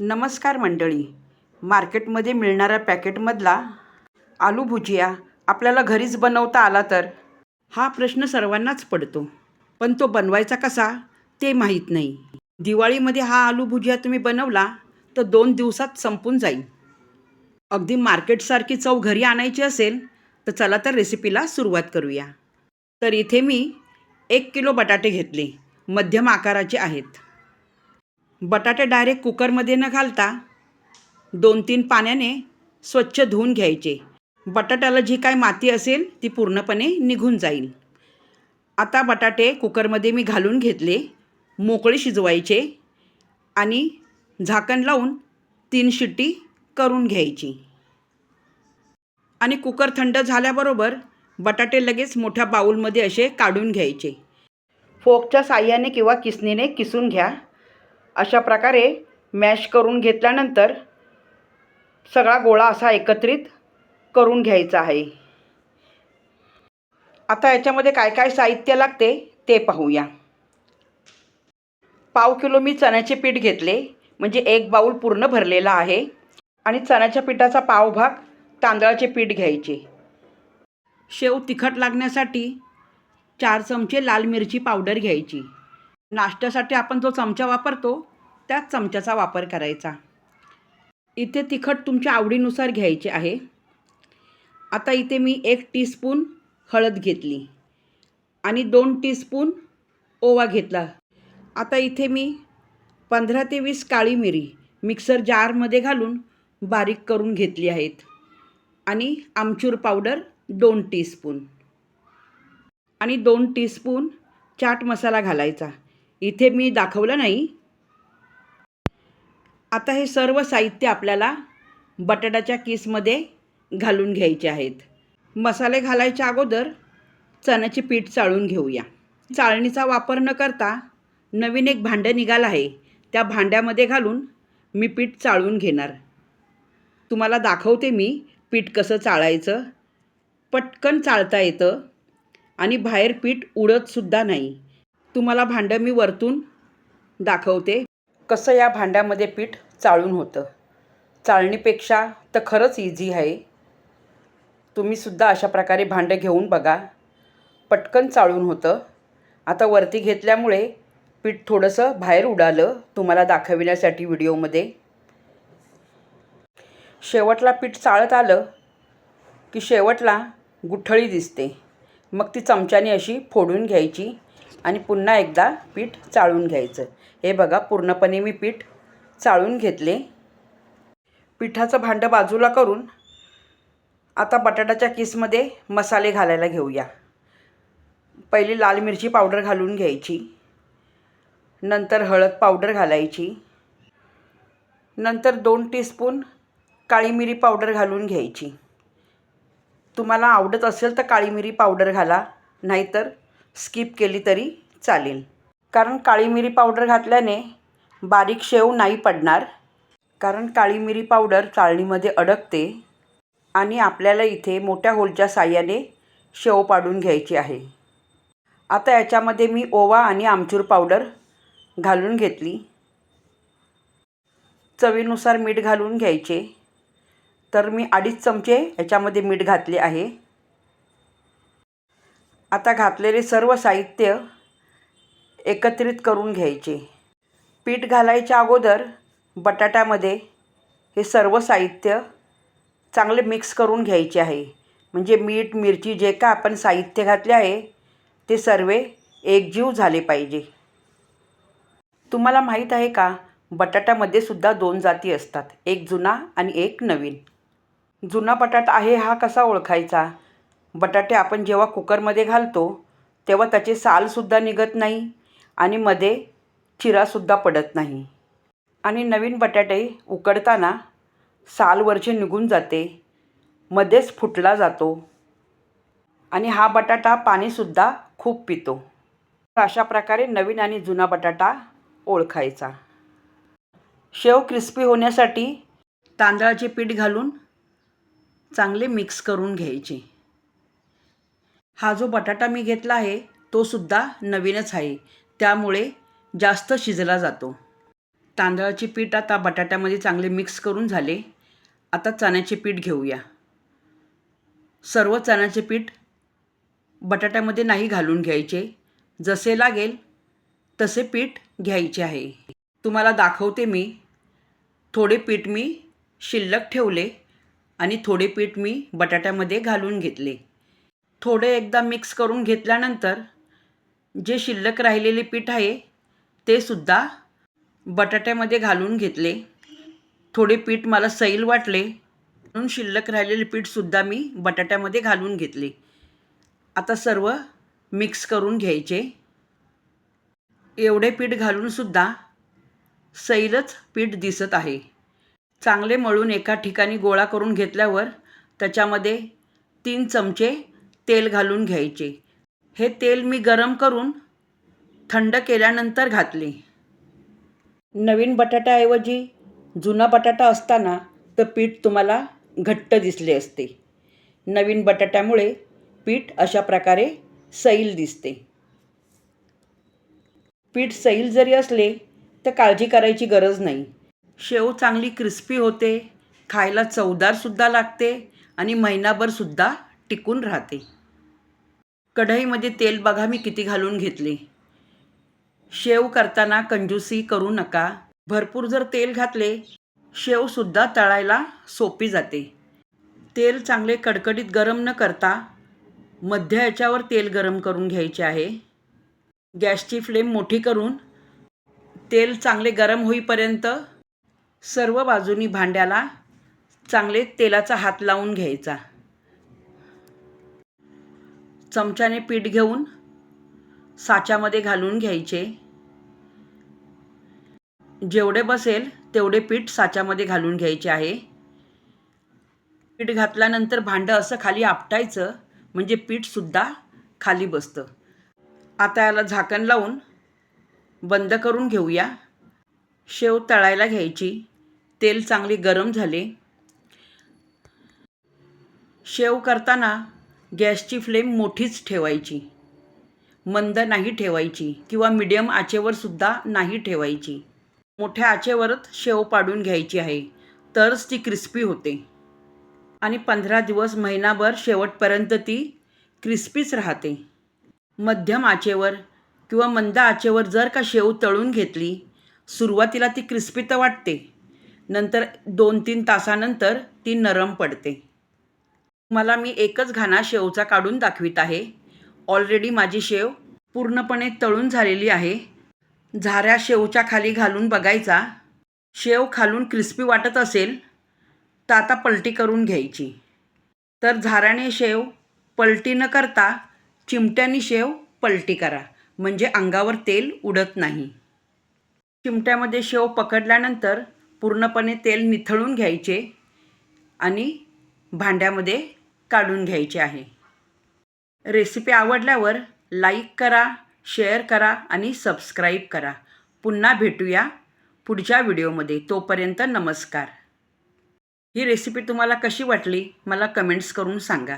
नमस्कार मंडळी. मार्केटमध्ये मिळणाऱ्या पॅकेटमधला आलू भुजिया आपल्याला घरीच बनवता आला तर? हा प्रश्न सर्वांनाच पडतो. पण तो बनवायचा कसा ते माहीत नाही. दिवाळीमध्ये हा आलू भुजिया तुम्ही बनवला तर दोन दिवसात संपून जाईल. अगदी मार्केटसारखी चव घरी आणायची असेल तर चला तर रेसिपीला सुरुवात करूया. तर इथे मी एक किलो बटाटे घेतले. मध्यम आकाराचे आहेत. बटाटे डायरेक्ट कुकरमध्ये न घालता दोन तीन पाण्याने स्वच्छ धुवून घ्यायचे. बटाट्याला जी काय माती असेल ती पूर्णपणे निघून जाईल. आता बटाटे कुकरमध्ये मी घालून घेतले मोकळे शिजवायचे आणि झाकण लावून तीन शिट्टी करून घ्यायची. आणि कुकर थंड झाल्याबरोबर बटाटे लगेच मोठ्या बाऊलमध्ये असे काढून घ्यायचे. फोकच्या साह्याने किंवा किसनीने किसून घ्या. अशा प्रकारे मॅश करून घेतल्यानंतर सगळा गोळा असा एकत्रित करून घ्यायचा आहे. आता याच्यामध्ये काय काय साहित्य लागते ते पाहूया. पाव किलो मी चण्याचे पीठ घेतले म्हणजे एक बाऊल पूर्ण भरलेला आहे आणि चण्याच्या पिठाचा पावभाग तांदळाचे पीठ घ्यायचे. शेव तिखट लागण्यासाठी चार चमचे लाल मिरची पावडर घ्यायची. नाश्त्यासाठी आपण जो चमचा वापरतो त्याच चमच्याचा वापर करायचा. इथे तिखट तुमच्या आवडीनुसार घ्यायचे आहे. आता इथे मी एक टीस्पून हळद घेतली आणि दोन टीस्पून ओवा घेतला. आता इथे मी पंधरा ते वीस काळी मिरी मिक्सर जारमध्ये घालून बारीक करून घेतली आहेत आणि आमचूर पावडर दोन टीस्पून. आणि दोन टीस्पून चाट मसाला घालायचा. इथे मी दाखवलं नाही आता हे सर्व साहित्य आपल्याला बटाट्याच्या किसमध्ये घालून घ्यायचे आहेत. मसाले घालायच्या अगोदर चण्याचे पीठ चाळून घेऊया. चाळणीचा वापर न करता नवीन एक भांडं निघालं आहे. त्या भांड्यामध्ये घालून मी पीठ चाळून घेणार. तुम्हाला दाखवते मी पीठ कसं चाळायचं. पटकन चाळता येतं आणि बाहेर पीठ उडतसुद्धा नाही. तुम्हाला भांडं मी वरतून दाखवते. कसं या भांड्यामध्ये पीठ चाळून होतं? चाळणीपेक्षा तर खरंच इझी आहे. तुम्हीसुद्धा अशा प्रकारे भांडं घेऊन बघा. पटकन चाळून होतं. आता वरती घेतल्यामुळे पीठ थोडंसं बाहेर उडालं तुम्हाला दाखविण्यासाठी व्हिडिओमध्ये. शेवटला पीठ चाळत आलं की शेवटला गुठळी दिसते. मग ती चमच्याने अशी फोडून घ्यायची. आणि पुन्हा एकदा पीठ चाळून घ्यायचं. हे बघा पूर्णपणे मी पीठ चाळून घेतले. पिठाचं भांडं बाजूला करून आता बटाट्याच्या किसमध्ये मसाले घालायला घेऊया. पहिली लाल मिरची पावडर घालून घ्यायची. नंतर हळद पावडर घालायची. नंतर दोन टीस्पून काळी मिरी पावडर घालून घ्यायची. तुम्हाला आवडत असेल तर काळी मिरी पावडर घाला नाहीतर स्किप केली तरी चालेल. कारण काळी मिरी पावडर घातल्याने बारीक शेव नाही पडणार. कारण काळी मिरी पावडर चाळणीमध्ये अडकते आणि आपल्याला इथे मोठ्या होलच्या साह्याने शेव पाडून घ्यायची आहे. आता याच्यामध्ये मी ओवा आणि आमचूर पावडर घालून घेतली. चवीनुसार मीठ घालून घ्यायचे. तर मी अडीच चमचे याच्यामध्ये मीठ घातले आहे. आता घातलेले सर्व साहित्य एकत्रित करून घ्यायचे. पीठ घालायच्या अगोदर बटाट्यामध्ये हे सर्व साहित्य चांगले मिक्स करून घ्यायचे आहे. म्हणजे मीठ मिरची जे का आपण साहित्य घातले आहे ते सर्व एकजीव झाले पाहिजे. तुम्हाला माहीत आहे का? बटाट्यामध्ये सुद्धा दोन जाती असतात एक जुना आणि एक नवीन. जुना बटाटा आहे हा कसा ओळखायचा? बटाटे आपण जेव्हा कुकरमध्ये घालतो तेव्हा त्याचे सालसुद्धा निघत नाही आणि मध्ये चिरासुद्धा पडत नाही. आणि नवीन बटाटे उकडताना सालवरचे निघून जाते मध्येच फुटला जातो आणि हा बटाटा पाणीसुद्धा खूप पितो. अशा प्रकारे नवीन आणि जुना बटाटा ओळखायचा. शेव क्रिस्पी होण्यासाठी तांदळाचे पीठ घालून चांगले मिक्स करून घ्यायचे. हा जो बटाटा मी घेतला आहे तो सुद्धा नवीनच आहे. त्यामुळे जास्त शिजला जातो. तांदळाचे पीठ आता बटाट्यामध्ये चांगले मिक्स करून झाले. आता चण्याचे पीठ घेऊया. सर्व चण्याचे पीठ बटाट्यामध्ये नाही घालून घ्यायचे. जसे लागेल तसे पीठ घ्यायचे आहे. तुम्हाला दाखवते मी. थोडे पीठ मी शिल्लक ठेवले आणि थोडे पीठ मी बटाट्यामध्ये घालून घेतले. थोडे एकदा मिक्स करून घेतल्यानंतर जे शिल्लक राहिलेले पीठ आहे ते सुद्धा बटाट्यामध्ये घालून घेतले. थोडे पीठ मला सैल वाटले म्हणून शिल्लक राहिलेले पीठसुद्धा मी बटाट्यामध्ये घालून घेतले. आता सर्व मिक्स करून घ्यायचे. एवढे पीठ घालूनसुद्धा सैलच पीठ दिसत आहे. चांगले मळून एका ठिकाणी गोळा करून घेतल्यावर त्याच्यामध्ये तीन चमचे तेल घालून घ्यायचे. हे तेल मी गरम करून थंड केल्यानंतर घातले. नवीन बटाट्याऐवजी जुना बटाटा असताना तर पीठ तुम्हाला घट्ट दिसले असते. नवीन बटाट्यामुळे पीठ अशा प्रकारे सैल दिसते. पीठ सैल जरी असले तर काळजी करायची गरज नाही. शेव चांगली क्रिस्पी होते खायला चवदारसुद्धा लागते आणि महिनाभरसुद्धा टिकून राहते. कढईमध्ये तेल बघा मी किती घालून घेतले. शेव करताना कंजूसी करू नका. भरपूर जर तेल घातले शेवसुद्धा तळायला सोपी जाते. तेल चांगले कडकडीत गरम न करता मध्य याच्यावर तेल गरम करून घ्यायचे आहे. गॅसची फ्लेम मोठी करून तेल चांगले गरम होईपर्यंत सर्व बाजूनी भांड्याला चांगले तेलाचा हात लावून घ्यायचा. चमच्याने पीठ घेऊन साच्यामध्ये घालून घ्यायचे. जेवढे बसेल तेवढे पीठ साच्यामध्ये घालून घ्यायचे आहे. पीठ घातल्यानंतर भांडं असं खाली आपटायचं म्हणजे पीठसुद्धा खाली बसतं. आता याला झाकण लावून बंद करून घेऊया. शेव तळायला घ्यायची. तेल चांगले गरम झाले. शेव करताना गॅसची फ्लेम मोठीच ठेवायची. मंद नाही ठेवायची किंवा मिडियम आचेवर सुद्धा नाही ठेवायची. मोठ्या आचेवरच शेव पाडून घ्यायची आहे. तरच ती क्रिस्पी होते. आणि पंधरा दिवस महिनाभर शेवटपर्यंत ती क्रिस्पीच राहते. मध्यम आचेवर किंवा मंद आचेवर जर का शेव तळून घेतली सुरुवातीला ती क्रिस्पी तर वाटते. नंतर दोन तीन तासानंतर ती नरम पडते. मला मी एकच घाणा शेवचा काढून दाखवित आहे. ऑलरेडी माझी शेव पूर्णपणे तळून झालेली आहे. झाऱ्या शेवच्या खाली घालून बघायचा. शेव खालून क्रिस्पी वाटत असेल तर आता पलटी करून घ्यायची. तर झाऱ्याने शेव पलटी न करता चिमट्याने शेव पलटी करा. म्हणजे अंगावर तेल उडत नाही. चिमट्यामध्ये शेव पकडल्यानंतर पूर्णपणे तेल निथळून घ्यायचे आणि भांड्यामध्ये काढून घ्यायची आहे. रेसिपी आवडल्यावर लाईक करा शेअर करा आणि सबस्क्राईब करा. पुन्हा भेटूया पुढच्या व्हिडिओमध्ये. तोपर्यंत नमस्कार. ही रेसिपी तुम्हाला कशी वाटली मला कमेंट्स करून सांगा.